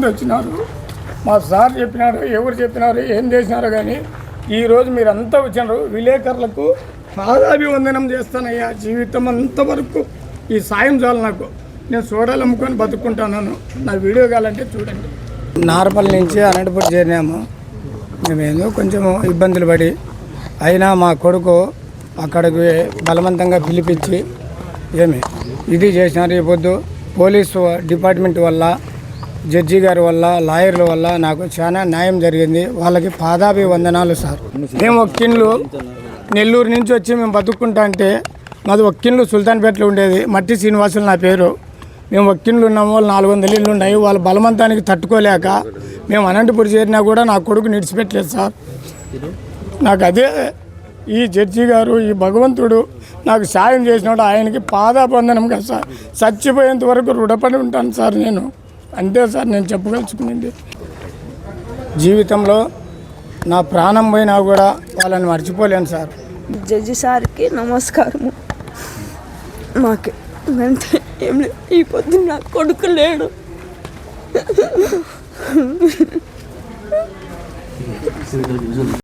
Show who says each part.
Speaker 1: మంది వచ్చినారు. మా సార్ చెప్పినారు ఎవరు చెప్పినారు ఏం చేసినారు కానీ ఈరోజు మీరంతా వచ్చినారు. విలేకరులకు పాదాభివందనం చేస్తానయ్యా. జీవితం అంతవరకు ఈ సాయం చాలు నాకు. నేను సోడాలు అమ్ముకొని బతుకుంటాను నా వీడియో కావాలంటే చూడండి. నార్మల్ నుంచి అనంతపురం చేరినాము. మేమేదో కొంచెం ఇబ్బందులు పడి అయినా మా కొడుకు అక్కడికి బలవంతంగా పిలిపించి ఏమి ఇది చేసినారు ఈ పొద్దు పోలీసు డిపార్ట్మెంట్ వల్ల జడ్జి గారి వల్ల లాయర్ల వల్ల నాకు చాలా న్యాయం జరిగింది. వాళ్ళకి పాదాభి వందనాలు సార్. మేము ఒక్కిండ్లు నెల్లూరు నుంచి వచ్చి మేము బతుక్కుంటా అంటే మాది ఒక్కిండ్లు సుల్తాన్పేటలో ఉండేది. మట్టి శ్రీనివాసులు నా పేరు. మేము ఒక్కిండ్లు ఉన్నాం వాళ్ళు నాలుగు వందల ఇళ్ళు ఉన్నాయి. వాళ్ళ బలవంతానికి తట్టుకోలేక మేము అనంతపురం చేరినా కూడా నా కొడుకు నిడిచిపెట్టలేదు సార్. నాకు అదే ఈ జడ్జి గారు ఈ భగవంతుడు నాకు సాయం చేసినాడు ఆయనకి పాదాబంధనం కదా సార్. చచ్చిపోయేంత వరకు రుణపడి ఉంటాను సార్ నేను. అంతే సార్ నేను చెప్పదలుచుకునేది జీవితంలో నా ప్రాణం పోయినా కూడా వాళ్ళని మర్చిపోలేను సార్.
Speaker 2: జడ్జి సార్కి నమస్కారము. మాకు అంటే ఏం లేదు. ఈ పొద్దున్న నా కొడుకు లేడు.